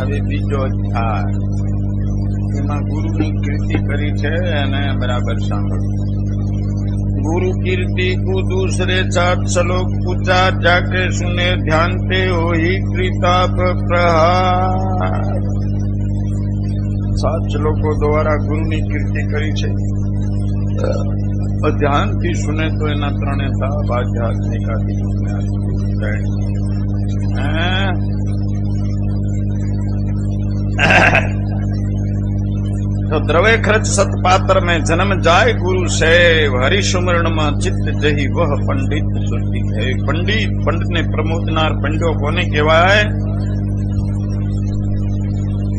હવે બીજો થાળ એમાં ગુરુની કીર્તિ કરી છે અને બરાબર સાંભળ. ગુરુ કીર્તિ કુ દૂસરે સાત સલોક પૂજા જાકે સુને ધ્યાન તે હોઈ કૃતાપ પ્રહાર. સાત લોકો દ્વારા ગુરુની કીર્તિ કરી છે. ધ્યાનથી સુને તો એના ત્રણે તાપ આધ્યાત્મિક આદિ તો દ્રવે ખર્ચ સતપાત્ર મેં જન્મ જાય ગુરુ સેવ, હરિસુમરણમાં ચિત્ત જહી વહ પંડિત શુદ્ધિ હે. પંડિત પંડિતને પ્રમોદનાર પંડો કોને કહેવાય?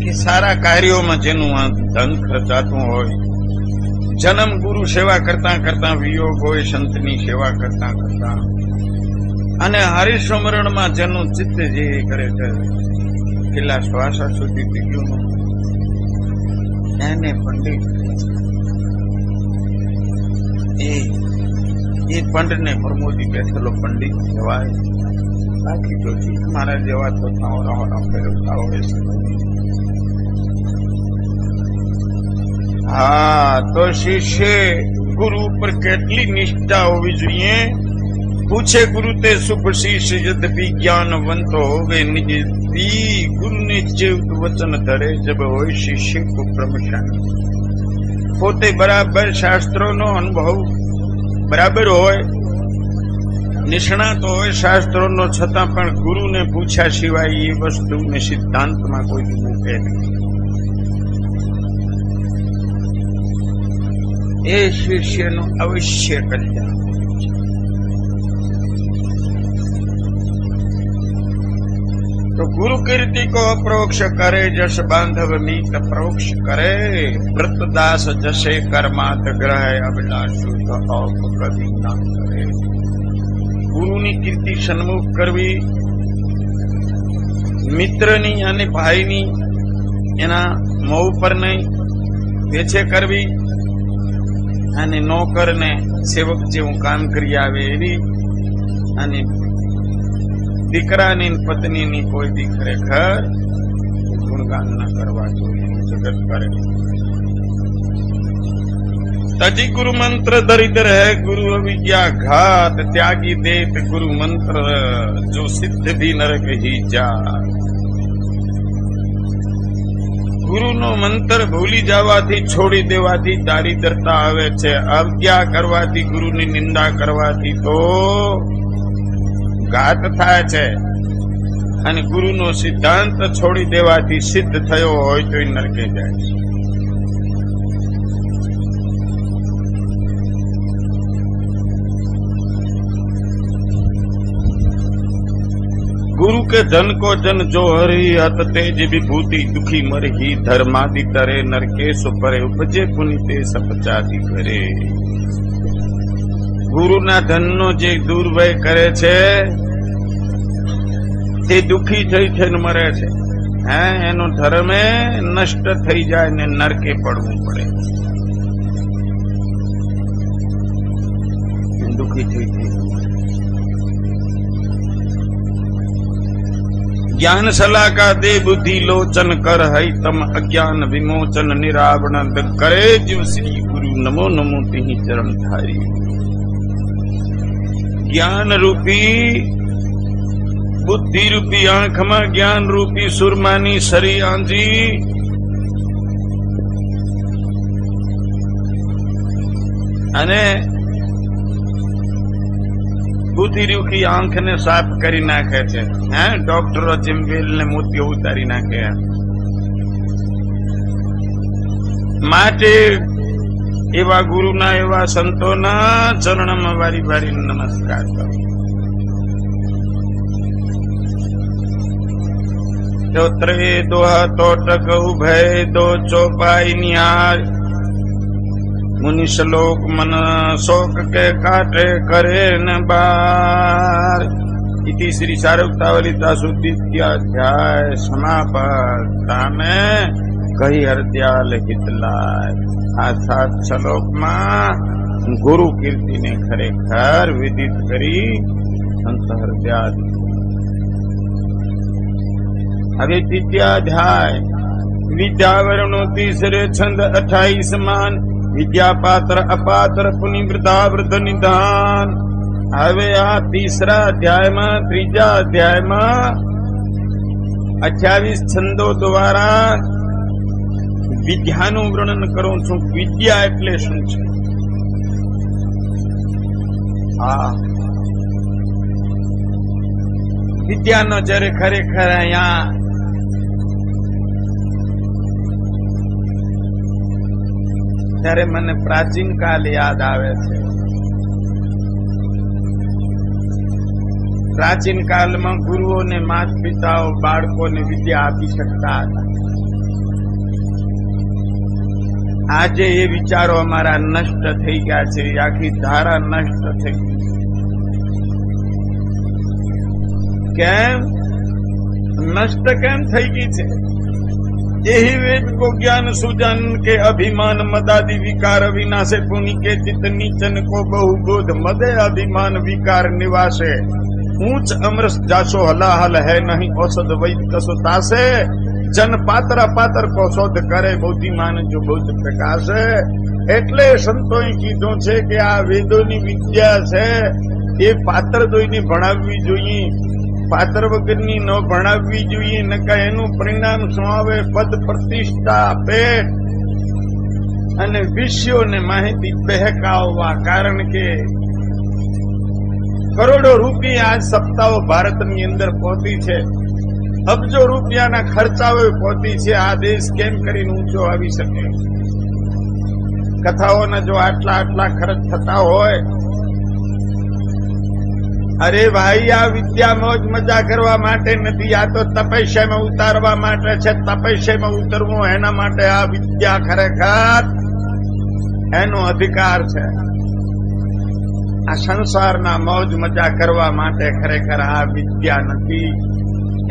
કે સારા કાર્યોમાં જેનું આ ધન ખર્ચાતું હોય. જન્મ ગુરુ સેવા કરતા કરતા વિયોગ હોય, સંતની સેવા કરતા કરતા. અને હરિસમરણમાં જેનું ચિત્ત જે કરે છે છેલ્લા શ્વાસ સુધી પીગ્યું એને પંડિત. એ એ પંડને પ્રમોદી બેઠેલો પંડિત કહેવાય. બાકી તો મારા જેવા તો થાવરા હોરા ફેરવતા હોય છે હા, તો શિષ્ય ગુરુ ઉપર કેટલી નિષ્ઠા હોવી જોઈએ? પૂછે ગુરુ તે શુભ શિષ્ય, યદ્યપિ જ્ઞાનવંતો હોવે નિજ દી ગુરુ જેવું વચન ધરે જબ હોય શિષ્ય કો પોતે બરાબર શાસ્ત્રોનો અનુભવ બરાબર હોય, નિષ્ણાત હોય શાસ્ત્રોનો, છતાં પણ ગુરુને પૂછ્યા સિવાય એ વસ્તુને સિદ્ધાંતમાં કોઈ મૂકે નહીં. એ શિષ્યનું અવશ્ય કલ્યાણ. ગુરુ કીર્તિ કો અપ્રોક્ષ કરે જશ બાંધવ મીત પ્રોક્ષ કરે. વ્રતદાસ જશે કર્માત ગ્રહ, અભિલાષુ કદી ના કરે. ગુરુની કીર્તિ સન્મુખ કરવી, મિત્રની અને ભાઈની એના મઉ પર નહીં, વેચે કરવી, અને નોકરને સેવક જેવું કામ કરી આવે એવી, અને દીકરાની પત્ની પત્નીની કોઈ ખરેખર ગુણગાન ના કરવા જોઈએ. જગત કરે. તજી ગુરુ મંત્ર દરિદ્ર હૈ, ગુરુ અવિદ્યા ઘાત, ત્યાગી દેત ગુરુ મંત્ર, જો સિદ્ધ ભી નરક હી જા ગુરુનો મંત્ર ભૂલી જવાથી, છોડી દેવાથી દારિદ્રતા આવે છે. અવજ્ઞા કરવાથી ગુરુની નિંદા કરવાથી તો ઘાત થાય છે અને ગુરુનો સિદ્ધાંત છોડી દેવાથી સિદ્ધ થયો હોય તો એ નરકે જાય છે गुरु के धन को जन जो हरि हत तेज विभूति दुखी मरही धर्मादि तरे नरकेश परे उपजे पुनिते સપચાદી કરે ગુરુના ધનનો જે દુર્ભય કરે છે, તે દુઃખી થઈ થઈને મરે છે. હે, એનો ધર્મે નષ્ટ થઈ જાય ને નરકે પડવું પડે. દુઃખી થઈ થઈ જ્ઞાન સલાકા દે બુદ્ધિ લોચન કર હૈ તમ અજ્ઞાન વિમોચન નિરાવણ કરે જીવ શ્રી ગુરુ નમો નમો તિહી ચરણ ધારી જ્ઞાન રૂપી બુદ્ધિ રૂપી આંખમાં જ્ઞાન રૂપી સુરમાની સરી આંજી અને બુદ્ધિરૂખી આંખને સાફ કરી નાખે છે. હે, ડોક્ટરો ચિમ્બેલ ને મોતીઓ ઉતારી નાખે. માટે એવા ગુરુના એવા સંતોના ચરણમાં વારી વારી નમસ્કાર કરો જો ત્રે દોહ તોટક ઉભય દો ચોપાઈ ન્યાય मुनि श्लोक मन शोक के काटे करे न बार इति श्री सारुक्तावलिता सुद्वितीयाध्याय समापता में કહી હરદયાલ હિતલાય. આ સાત શ્લોકમાં ગુરુ કીર્તિને ખરેખર વિદિત કરી સંત હરદયાલ. હવે વિદ્યાધ્યાય. વિદ્યાવરણો તીસરે છંદ અઠાઈસ માન વિદ્યાપાત્ર અપાત્ર પુનિવૃતાવૃત નિધાન હવે આ તીસરા અધ્યાયમાં, ત્રીજા અધ્યાયમાં અઠ્યાવીસ છંદો દ્વારા વિદ્યાનું વર્ણન કરું છું. વિદ્યા એટલે શું છે? હા. વિદ્યાનો જ્યારે ખરેખર અહીંયા ત્યારે મને પ્રાચીન કાલ યાદ આવે છે. પ્રાચીન કાળમાં ગુરુઓને માતા પિતાઓ બાળકોને વિદ્યા આપી શકતા હતા. આજે એ વિચારો અમારા નષ્ટ થઈ ગયા છે આખી ધારા નષ્ટ થઈ કેમ? નષ્ટ કેમ થઈ ગઈ છે? એહી વેદ કો જ્ઞાન સુજન કે અભિમાન મદાદી વિકાર વિનાશે પુનિ કે ચિત નીચન કો બહુ બોધ મદે અભિમાન વિકાર નિવાસે. ઊંચ અમરસ જાશો હલાહલ હે નહીં ઔષધ વૈદ કસો તાસે જન પાત્ર પાત્ર કો શોધ કરે બુદ્ધિમાન જો બુદ્ધ પ્રકાશે. એટલે સંતોએ કીધું છે કે આ વેદોની વિદ્યા છે, એ પાત્ર જોઈને ભણાવવી જોઈએ. પાત્ર વગરની ન ભણાવવી જોઈએ નકા એનું પરિણામ શું આવે? પદ પ્રતિષ્ઠા પેટ અને વિષયોને માહિતી બહેકાવવા કારણ કે કરોડો રૂપિયા આજ સપ્તાહો ભારતની અંદર પહોંચી છે. અબજો રૂપિયાના ખર્ચાઓ પહોંચી છે. આ દેશ કેમ કરીને ઊંચો આવી શકે? કથાઓના જો આટલા આટલા ખર્ચ થતા હોય, અરે ભાઈ, આ વિદ્યા મોજ મજા કરવા માટે નથી, આ તો તપસ્યામાં ઉતારવા માટે છે. તપસ્યામાં ઉતરવું એના માટે આ વિદ્યા ખરેખર એનો અધિકાર છે. આ સંસારના મોજ મજા કરવા માટે ખરેખર આ વિદ્યા નથી.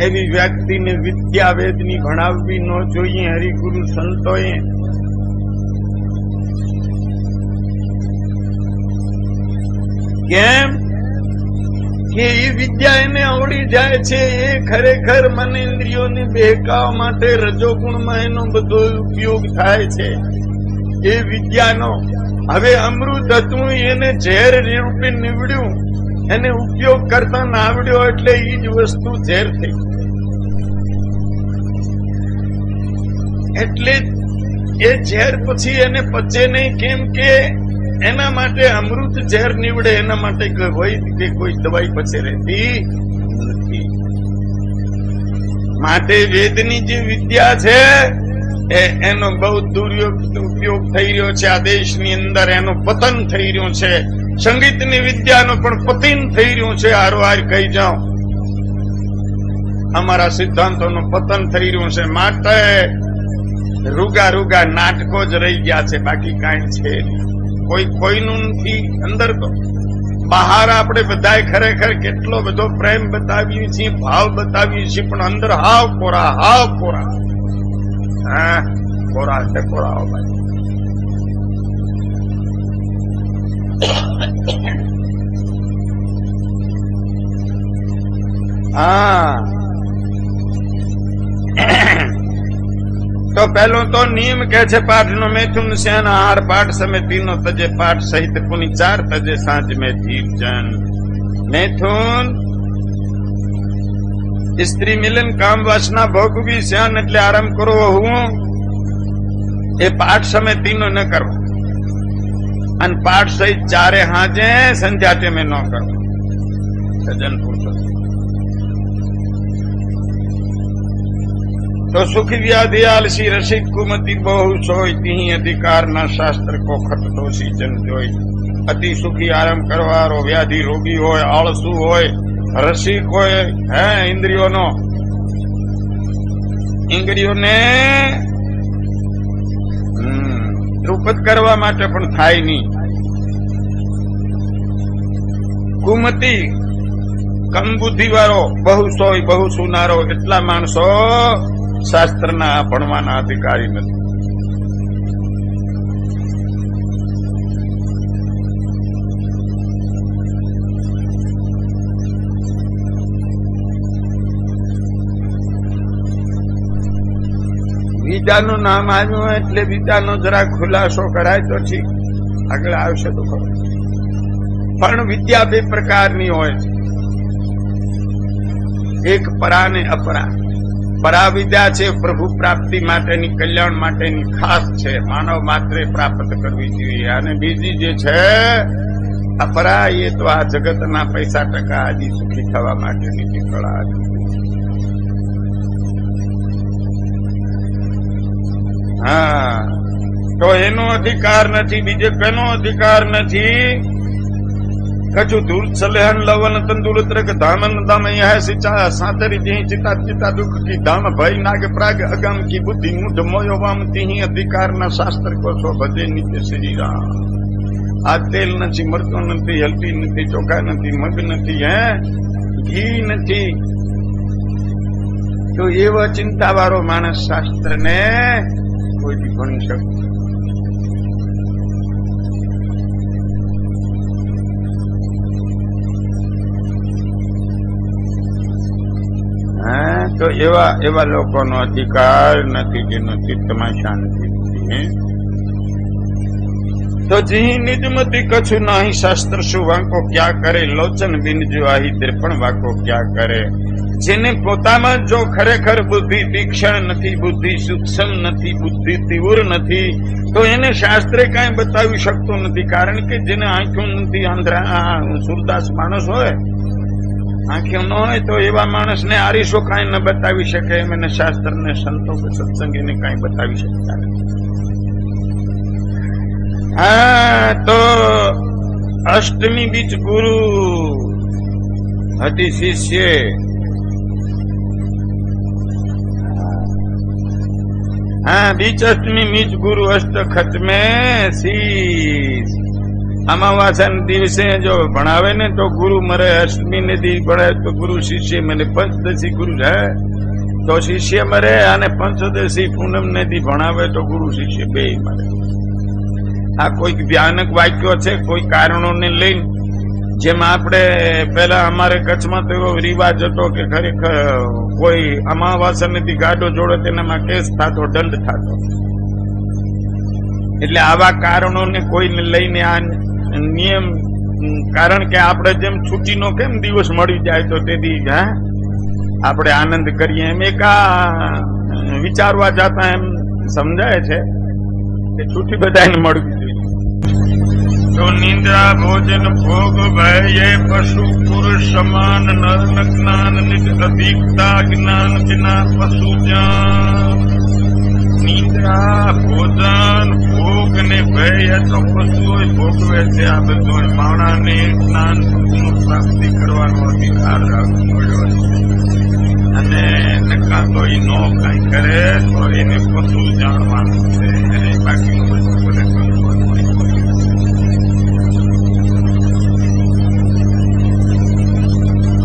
એવી વ્યક્તિને વિદ્યા વેદની ભણાવવી ન જોઈએ, હરિગુરુ સંતોએ. કેમ? કે એ વિદ્યા એને આવડી જાય છે, એ ખરેખર મને ઇન્દ્રિયોને બહેકાવા માટે રજોગુણમાં એનો બધો ઉપયોગ થાય છે. એ વિદ્યાનો હવે અમૃત હતું, એને ઝેર રૂપે નીવડ્યું. એને ઉપયોગ કરતા ના આવડ્યો એટલે એ જ વસ્તુ ઝેર થઈ. એટલે એ ઝેર પછી એને પચે નહીં, કેમ કે એના માટે અમૃત ઝેર નીવડે, એના માટે કોઈ કે કોઈ દવાઈ પચે રહેતી નથી. માટે વેદની જે વિદ્યા છે, એ એનો બહુ ઉપયોગ થઈ રહ્યો છે, આ દેશની અંદર એનો પતન થઈ રહ્યો છે. સંગીતની વિદ્યાનું પણ પતિન થઈ રહ્યું છે હારવાર કહી જાઉં. અમારા સિદ્ધાંતોનું પતન થઈ રહ્યું છે. માટે રૂગા રૂગા નાટકો જ રહી ગયા છે, બાકી કાંઈ છે કોઈ કોઈનું નથી, અંદર તો બહાર આપણે બધાએ ખરેખર કેટલો બધો પ્રેમ બતાવીએ છીએ, ભાવ બતાવીએ છીએ, પણ અંદર હાવ કોરા હાવ કોરા. હા, કોરા છે, કોરા ભાઈ. હા. તો પેલો તો નિયમ કે છે પાઠ નો મેથુન સેન આહાર પાઠ સમિતિ નો તજે પાઠ સહિત પુની ચાર તજે સાંજ મેં જન. મેથુન, સ્ત્રી મિલન કામ વાસના ભોગવી શ્યાન એટલે આરામ કરવો હું. એ પાઠ સમિતિ નો ન કરવો. અને પાઠ સહિત ચારે હાજે સંધ્યા ટેમે ન કરો સજન તો સુખી વ્યાધિ આલસી રસિક કુમતિ બહુ સોય તિહી અધિકાર ના શાસ્ત્ર કો ખટ દોષી જન જોઈ અતિ સુખી આરામ કરવારો વ્યાધિ રોગી હોય, આળસુ હોય, રસિક હોય, હે, ઇન્દ્રિયોનો. ઇન્દ્રિયોને દ્રુપદ કરવા માટે પણ થાય નહીં. કુમતી કમ બુદ્ધિ વાળો બહુ સોય, બહુ સુનારો, એટલા માણસો શાસ્ત્રના ભણવાના અધિકારી નથી. બીજાનું નામ આવ્યું એટલે બીજાનો જરા ખુલાસો કરાય તો ઠીક. આગળ આવશે તો ખબર. પણ વિદ્યા બે પ્રકારની હોય છે. એક પરા ને અપરા. પરા વિદ્યા છે પ્રભુ પ્રાપ્તિ માટેની, કલ્યાણ માટેની, ખાસ છે. માનવ માત્રે પ્રાપ્ત કરવી જોઈએ. અને બીજી જે છે, અપરા એ તો આ જગતના પૈસા ટકા આદિ સુખી થવા માટેની કળા છે. હા. તો એનો અધિકાર નથી, બીજે કોનો અધિકાર નથી? કછુ દૂર સલેહન લવન તંદુરત્ર કે ધામન દામ યહ સિચા સાતરી જહી ચિતા ચિતા દુઃખ કી ધામ ભય નાગ પ્રાગ અગમ કી બુદ્ધિ મૂઢ મોયો વામ તિહી અધિકાર ના શાસ્ત્ર કો સો ભજે નિત્ય શ્રી રામ. આ તેલ નથી, મરતો નથી, હલતી નથી, ચોખા નથી, મગ નથી, હે? ઘી નથી. તો એવો ચિંતા વાળો માણસ શાસ્ત્ર ને કોઈ દી ભણી શકું. તો એવા એવા લોકોનો અધિકાર નથી જેનો ચિત્તમાં શાંતિ તો જી નિજમતી કछु નાહી, શાસ્ત્ર શું વાંકો ક્યાં કરે? લોચન બિનજુ આહી તે પણ વાંકો ક્યાં કરે? જેને પોતામાં જો ખરેખર બુદ્ધિ તીક્ષણ નથી, બુદ્ધિ સૂક્ષ્મ નથી, બુદ્ધિ તીવ્ર નથી, તો એને શાસ્ત્રે કાંઈ બતાવી શકતો નથી. કારણ કે જેને આંખો નથી સુરદાસ માણસ હોય આંખો ન હોય તો એવા માણસને આરીસો કાંઈ ન બતાવી શકે, એમ એને શાસ્ત્ર ને સંતો કે સત્સંગ એને કાંઈ બતાવી શકતા નથી. હા, તો અષ્ટમી બીજ ગુરુ હતી શિષ્ય હા બીચ અષ્ટમી બીચ ગુરુ અષ્ટ ખતમે શીશ અમાવાસા દિવસે જો ભણાવે ને તો ગુરુ મરે અષ્ટમી ને દી ભણાવે તો ગુરુ શિષ્ય મને પંચદશી ગુરુ છે. તો શિષ્ય મરે અને પંચદશી પૂનમ ને દી ભણાવે તો ગુરુ શિષ્ય બે મરે. આ કોઈક ભયાનક વાક્યો છે, કોઈ કારણોને લઈને જેમ આપણે પેલા અમારે કચ્છમાં તો એવો રિવાજ હતો કે ખરેખર કોઈ અમાવાસા નથી ગાડો જોડે તેનામાં કેસ થતો, દંડ થતો. એટલે આવા કારણોને કોઈને લઈને આ નિયમ, કારણ કે આપણે જેમ છૂટીનો કેમ દિવસ મળી જાય તો તેથી હા, આપણે આનંદ કરીએ એમ. એક વિચારવા જતા એમ સમજાય છે કે છુટ્ટી બધાને મળવી તો નિંદ્રા ભોજન ભોગ ભય પશુ પુરુષ સમાન નર ન જ્ઞાન, નિજ અધિકતા જ્ઞાન વિના પશુ નિંદ્રા ભોજન ભોગ ને ભય તો પશુઓ ભોગવે છે, આ બધું માણાને જ્ઞાન પ્રાપ્તિ કરવાનો અધિકાર રાખવો મળ્યો છે. અને નકા તો એ નો કઈ કરે, તો એને પશુ જાણવાનું છે બાકી બધું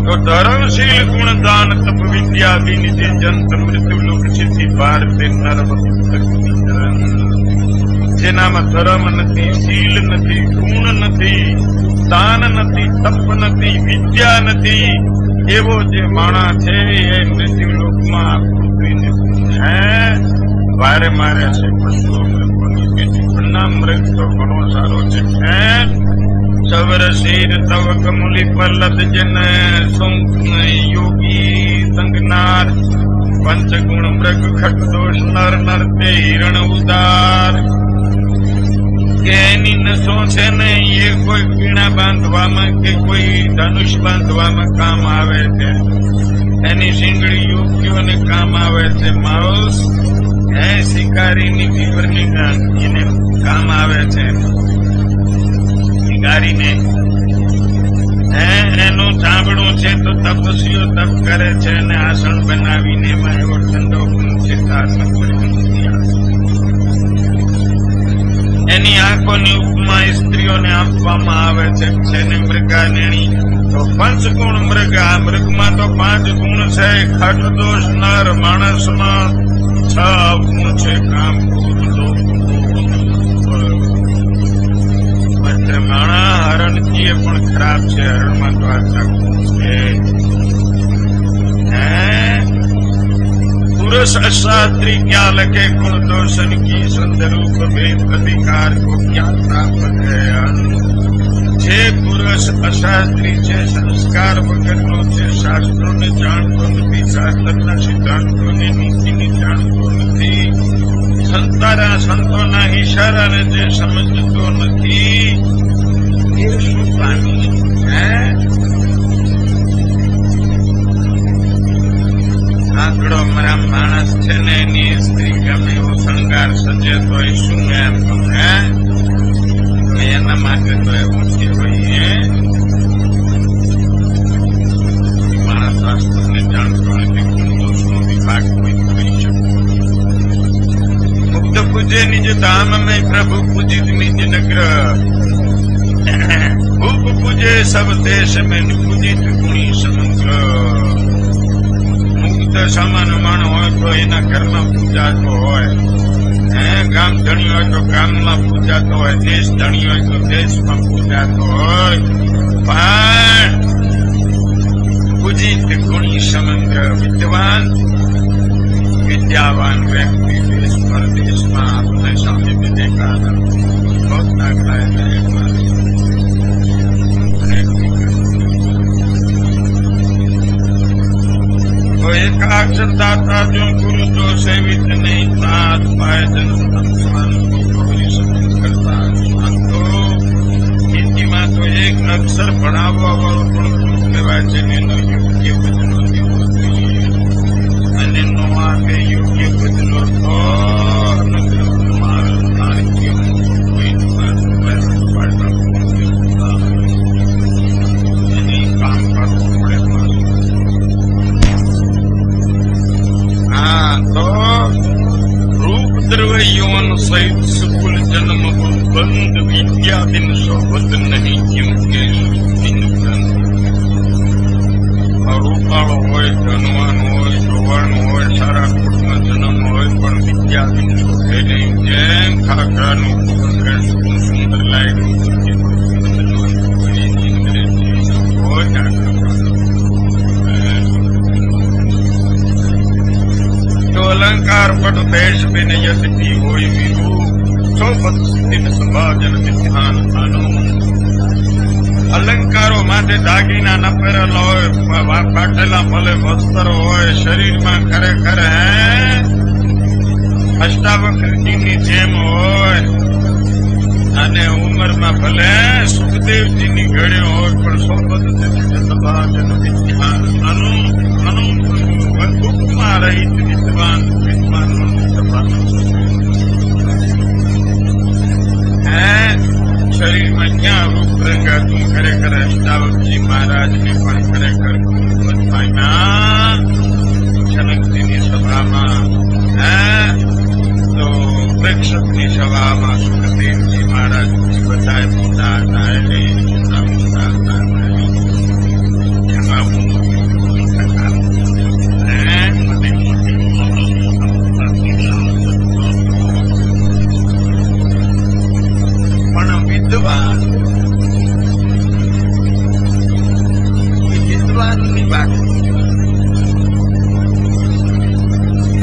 તો ધર્મશીલ ગુણદાન તપ વિદ્યા વિનિજે જંત મૃત્યુ લોક સિદ્ધિ ભારતે નરમ જેનામાં ધર્મ નથી, શીલ નથી, ગુણ નથી, દાન નથી, તપ નથી, વિદ્યા નથી. એવો જે માણા છે એ મૃત્યુ લોકમાં પૃથ્વીને હે વારે મારે છે પશુઓ પેટી. પણ તો ઘણો સારો છે. હે સવર શીર તવ કમુલી પલ્લત જન યોગી સંગનાર પંચગુણ મૃગ ખટ દોષ નર નર તે હિરણ ઉદાર એની નસો છે ને એ કોઈ પીણા બાંધવામાં કે કોઈ ધનુષ બાંધવામાં કામ આવે છે એની શીંગડી યોગ્યોને કામ આવે છે માઉસ એ શિકારીની પીપરની એને કામ આવે છે શિકારીને એનું ચામડું છે તો તપસ્વીઓ તપ કરે છે અને આસન બનાવીને એમાં એવો ઠંડો ગુણ છે એની આંખોની ઉપમા સ્ત્રીઓને આપવામાં આવે છે. જેને મૃગાનેણી. તો પંચગુણ મૃગ. આ મૃગમાં તો પાંચ ગુણ છે. ખટ દોષ નર માણસમાં છ ગુણ છે. કામ ક્રોધ, અને માણા હરણથી પણ ખરાબ છે. હરણમાં તો આ પુરુષ અશાસ્ત્રી ક્યાં લખે? ગુણ દોષન કી સંદરૂપ ભેદ અધિકાર કો ક્યાં પ્રાપ્ત જે પુરુષ અશાસ્ત્રી છે, સંસ્કાર વગરનો છે, શાસ્ત્રોને જાણતો નથી, શાસ્ત્રના સિદ્ધાંતોને, નીતિને જાણતો નથી. સંતારા સંતોના ઈશારાને જે સમજતો નથી એ શું આંકડો મારા માણસ છે એની એ શું માટે તો એવું કહેવાય હે માણસ વાસ્તવને જાણતો નથી દોષનો વિભાગ કોઈ કરી શકે મુક્ત પૂજે નિજ ધામ પ્રભુ પૂજિત નિજ નગ્ર. પૂજે સબ દેશ ગુણી સમગ્ર મુક્ત સામાન માણ હોય તો એના ઘરમાં પૂજાતો હોય. ગામ ધણી હોય તો ગામમાં પૂજાતો હોય. દેશ ધણી હોય તો દેશમાં પૂજાતો હોય. પણ પૂજિત ગુણી સમગ્ર વિદ્વાન, વિદ્યાવાન વ્યક્તિ દેશ પરદેશમાં આપણે સામે વિવેકાનંદ બહુ નાખલાય અક્ષર ભણાવવા વાળું પણ કહેવાય છે એનો યોગ્ય બદલો અને નો આપે યોગ્ય બદલો તો અનુગ્રહ મારો હા રૂપ દ્રવ્ય સહિત સુકુલ જન્મ બંધ વિદ્યા બિન નહીં કેમ કે હોય ધનવાન હોય જોવાનું હોય સારા કુટુંબ જન્મ હોય પણ વિદ્યા બિન શોધે નહીં ખાખરાનું સુંદર લાગ્યું હોય પટ દેશ બિન યદિ હોય વિરુ સોપત સ્થિત સભાજન વિધાન આનો અલંકારો માટે દાગીના ન પહેરેલા હોય ફાટેલા ભલે વસ્ત્ર હોય શરીરમાં ખરેખર હે અષ્ટાવક્રજીની જેમ હોય અને ઉંમરમાં ભલે સુખદેવજીની ઘડે હોય પણ સોપત સભાજન અનુ અનુ રહિત વિદ્વાન શરીરમાં ક્યાં રૂપ રંગાતું ખરેખર અષ્ટાવકજી મહારાજને પણ ખરેખર બધાના જનકજીની સભામાં હે તો પ્રેક્ષકની સભામાં સુખદેવજી મહારાજ બધાએ મોટા હતા એટલે મોટા મોટા હતા એમાં હું હે bahas y itulah ni bagus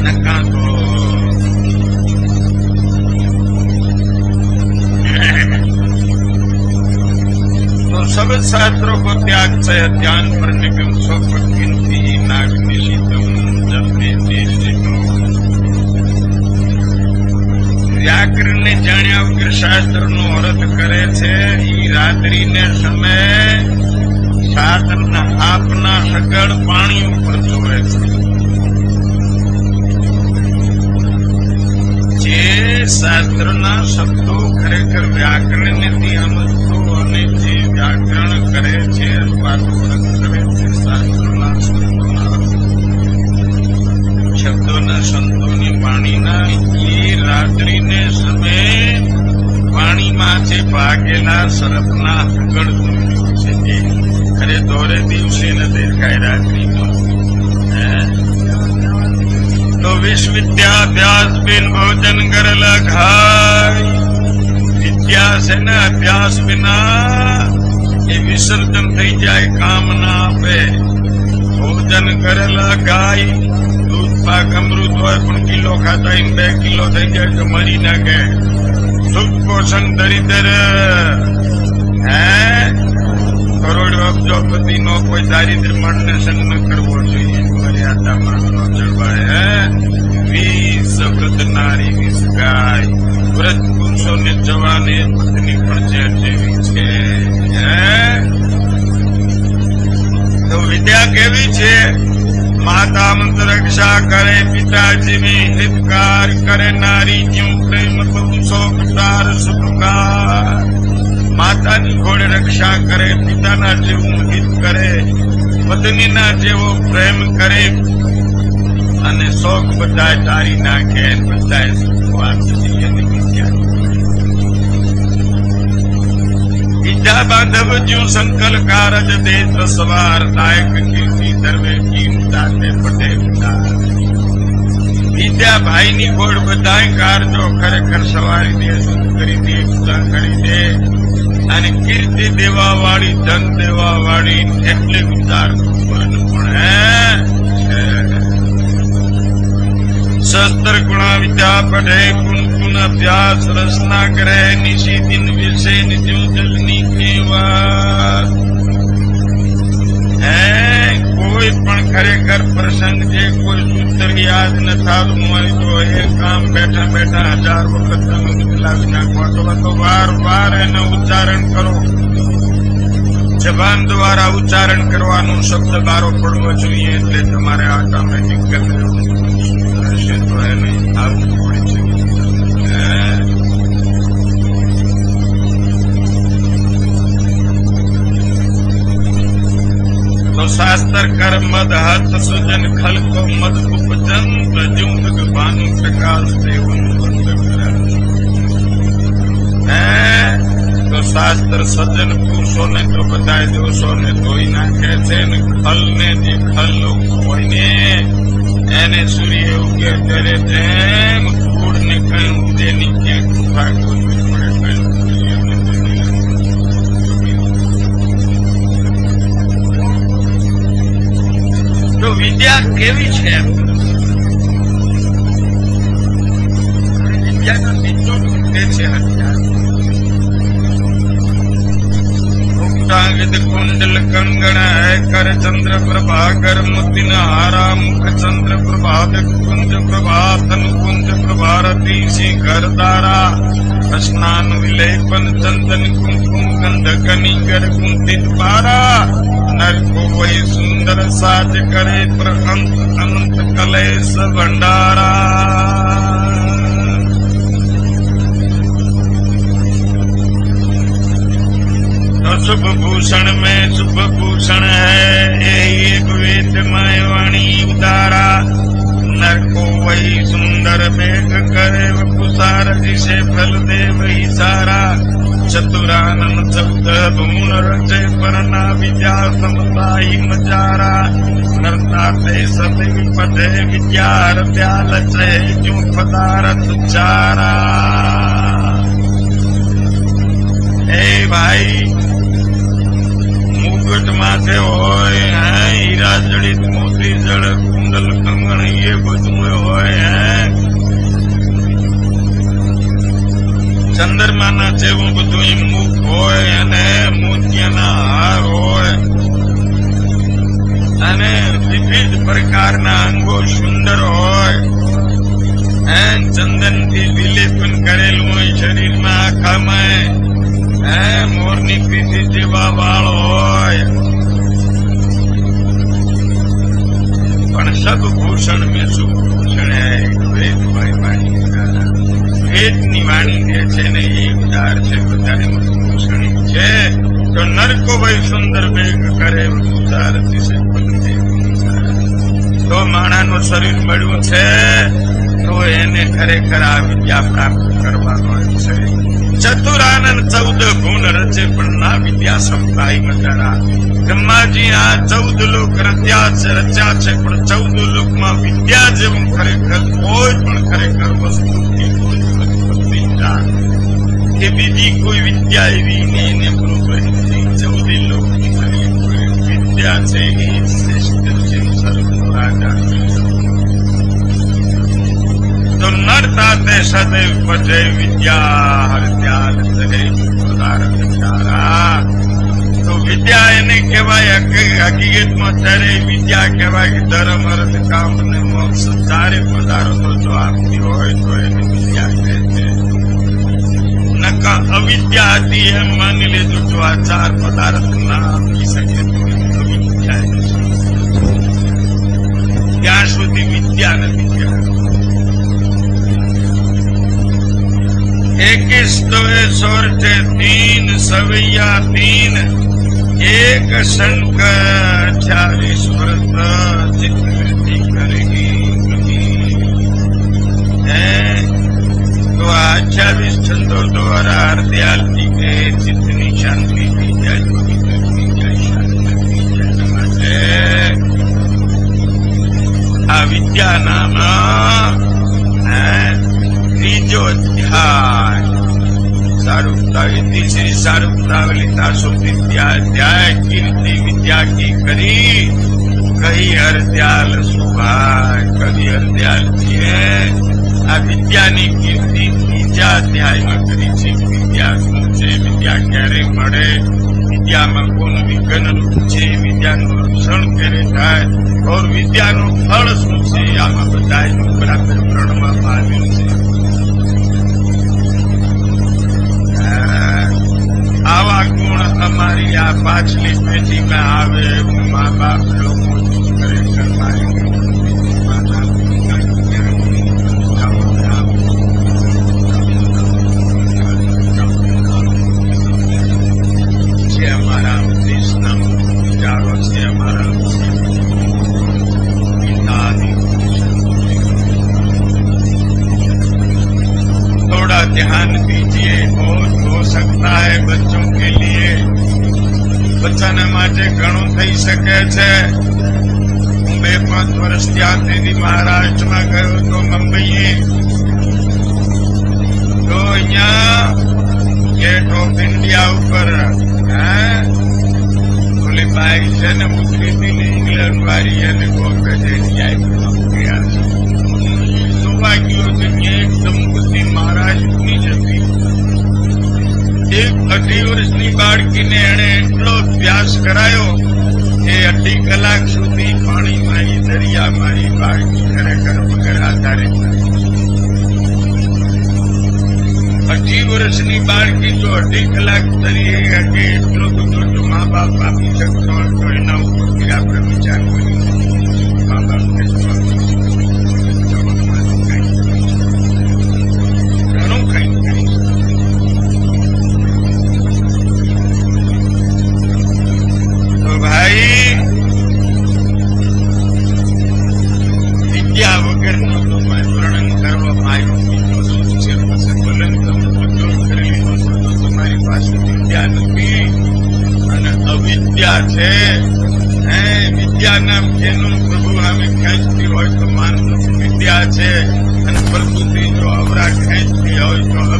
nakago तो सब शास्त्रों को त्याग से ध्यान पर निगम सब गिनती नाग निशितम जब देश વ્યાકરણ ને જાણ્યા વગર શાસ્ત્ર નો અર્થ કરે છે, ઈ રાત્રિને સમયે સાધનના આપના સગળ પાણી ઉપર જોવે છે. જે શાસ્ત્રના શબ્દો ખરેખર વ્યાકરણ નથી સમજતો અને જે વ્યાકરણ કરે છે, અથવા કરે છે, શાસ્ત્રના શબ્દોના શબ્દોના સંતોની વાણીના એ રાત્રિને સમયે વાણીમાં જે ભાગેલા સરફના હગડ છે એ અરે દોરે દિવસે ન દેખાય રાત્રિમાં? તો વિશ્વવિદ્યાભ્યાસ બિન ભોજન કરેલા ખાય વિદ્યા છે ને અભ્યાસ વિના એ વિસર્જન થઈ જાય કામ ના આપે. ભોજન કરેલા ગાય પાક અમૃત પણ કિલો ખાતા એમ બે કિલો થઈ જાય તો મરી નાખે સુખ પોષણ દરિદ્ર. હે? કરોડ અબજોપતિ નો કોઈ દારિદ્ર માણને સંગ ન કરવો જોઈએ. મર્યાદા માણનો જળવાય હે? વીસ વૃદ્ધ નારી વીસ ગાય વ્રત પુરુષોને જવાને પત્ની પણ ઝેર જેવી છે. હે? તો વિદ્યા કેવી છે? માતા મંત્ર રક્ષા કરે પિતાજીની હિતકાર કરે નારી જ્યું પ્રેમ બહુ શોકદાર સુખકાર માતાની ઘોડે રક્ષા કરે પિતાના જેવું હિત કરે પત્નીના જેવો પ્રેમ કરે અને શોખ બધા તારી નાખે બધા ઈજા બાંધવ જ્યું સંકલ કારજ દેશ સવાર નાયક કીર્તિ. ધર્મે કી ઉતારને પટે ઉતાર વિદ્યા ભાઈની ગોળ બધાય ખરેખર સવારી દે કરી દે, પૂજા કરી દે. અને કીર્તિ દેવા વાળી ધન દેવા વાળી એટલે ઉતાર પણ શસ્ત્ર ગુણા વિદ્યા પઢે ગુણ અભ્યાસ રચના કરે, નિશી દિન વિશે નિત્યો જલની કેવા કોઈ પણ ખરેખર પ્રસંગ જે કોઈ સૂત્ર યાદ ન થતું હોય તો એ કામ બેઠા બેઠા હજાર વખત તમે બદલાવી નાખો અથવા તો વાર વાર એનું ઉચ્ચારણ કરો. જબાન દ્વારા ઉચ્ચારણ કરવાનું શબ્દ બારો પડવો જોઈએ એટલે તમારે ઓટોમેટિક રહેશે તો એને આવવું કર્મ મદ હાથ સુજન ખલકો મદ ઉપજન પ્રજું ભગવાન પ્રકાશ દેવન તો શાસ્ત્ર સજ્જન પુરુષોને તો બધા દોષોને ધોઈ નાખે છે ને ખલ ને જે ખલ હોય ને એને સૂર્ય ઉગે ત્યારે જેમ ધૂળ ને કઈ ઉદે ની ક્યાંક વિદ્યા કેવી છે? વિદ્યાનો બીજો તે છે હત્યા કુંડલ કંગણ હૈ કર ચંદ્ર પ્રભાકર મુતિન હારા મુખ ચંદ્ર પ્રભાત કુંજ પ્રભાતન કુંજ પ્રભારતી શિખર દારા સ્નાન વિલેપન ચંદન કુમકુમ ગંધ કનિકર કુંતિત પારા નર કો વહી સુંદર સાજ કરે પર અંત અનંત કલેશ शुभ भूषण में शुभ भूषण है यही एक वेदमय वाणी उदारा नर को वही सुंदर वेग करे वकुसार जिसे फल दे वही सारा चतुरानन शब्द भून रचे परना विद्या समताई मचारा नरनाते सति विपदे विद्यार त्याल चे क्यों पदारथ चारा हे भाई મુગટ માથે હોય હીરા મોતી, જળ, કુંડલ, કંગણ, એ બધું હોય ચંદ્રમાના જેવું બધું મુખ હોય અને મોતિયાના હાર હોય. અને વિવિધ પ્રકારના અંગો સુંદર હોય. ચંદનથી વિલેપન કરેલું હોય શરીરમાં આખામાં. હે મોરની જેવા વાળ હોય. પણ સદભૂષણ મેં સુભૂષણ વેદભાઈ વેદ વાણી વેદની વાણી જે છે ને એ ઉદાર છે, બધાને ભૂષણી છે. તો નરકો ભાઈ સુંદર વેગ કરે, ઉદાર દિશે તો માણાનું શરીર મળ્યું છે. એને ખરેખર આ વિદ્યા પ્રાપ્ત કરવાનો છે. ચતુરાનંદ ચૌદ ગુણ રચે પણ ના વિદ્યા સંભળાઈ મજારા બ્રહ્માજી આ ચૌદ લોક રચ્યા છે રચ્યા છે પણ ચૌદ લોકમાં વિદ્યા જેવું ખરેખર કોઈ પણ ખરેખર વસ્તુ કે બીજી કોઈ વિદ્યા એવી નહીં, એને બરોબર લોક લોકની વિદ્યા છે, એ શ્રેષ્ઠ છે સર્વ રાજા કરતા તે સદૈવ પજે વિદ્યા હર ધ્યાન સહે તો વિદ્યા એને કહેવાય હકીકતમાં ત્યારે વિદ્યા કહેવાય કે ધર્મ, અર્થ, કામ અને મોક્ષ ચારે પદાર્થો જો આપતી હોય તો એને વિદ્યા કહે છે. નકા અવિદ્યા હતી એમ માની લેજો જો આ ચાર પદાર્થ તીન સવૈયા તીન એક શંક અઠ્યાવીસ વ્રત ચિત્રવૃત્તિ કરેગી હે તો આ અઠ્યાવીસ છંદો દ્વારા હરદયાલ જી કે ચિત્તની શાંતિ થઈ જાય જોગી થઈ જાય શાંતિ થઈ જાય માટે આ વિદ્યા નામ સારુક્તાવિધિ શ્રી સારુક્તાવલી તાસો વિદ્યા અધ્યાય કીર્તિ, વિદ્યા કી કરી. કહી હરદ્યાલ સુભાય, કહી હરદ્યાલ જીએ આ વિદ્યાની કીર્તિ બીજા અધ્યાયમાં કરી છે. વિદ્યા શું છે? વિદ્યા ક્યારે મળે? વિદ્યામાં કોનું વિઘ્ન છે વિદ્યાનું રક્ષણ ક્યારે થાય? ઓર વિદ્યાનું ફળ શું છે? આમાં બધા બરાબર પ્રણમાં આવ્યું છે. આવા ગુણ તમારી આ પાછલી પેઢીમાં આવે એવું મા બાપ લોકો ખરેખર મારી અમારા દેશના વિચારો છે અમારા થોડા ધ્યાન દીજીએ બહુ શકતા હૈ બચ્ચો કે લીએ બચ્ચાને માટે ઘણું થઈ શકે છે હું બે પાંચ વર્ષ ત્યાં સુધી મહારાષ્ટ્રમાં ગયો તો મુંબઈએ તો અહીંયા ગેટ ઓફ ઇન્ડિયા ઉપર ઓલી બાઈક છે ને ઉતરી હતી ઇંગ્લેન્ડ વાળી અને કોકે જઈને આવી ગયા છે કે એકદમ બધી મહારાષ્ટ્રની છે એક અઢી વર્ષની બાળકીને એણે એટલો અભ્યાસ કરાયો કે અઢી કલાક સુધી પાણીમાં એ દરિયામાં એ બાળકી ખરેખર વગર આધારે અઢી વર્ષની બાળકી જો અઢી કલાક તરીકે શકે એટલો બધો જો મા બાપ આપી શકતો હોય તો એના ઉપર આપણે વિચાર કરીએ મા બાપ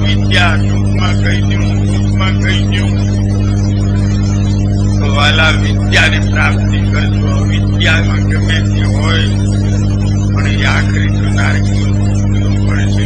આવી ગયા સુખમાં કહી દઉં સુખમાં કહી દઉં વાલા વિદ્યાની પ્રાપ્તિ કરજો. વિદ્યામાં ગમે તે હોય, પણ એ આખરી તો નારકી પડે છે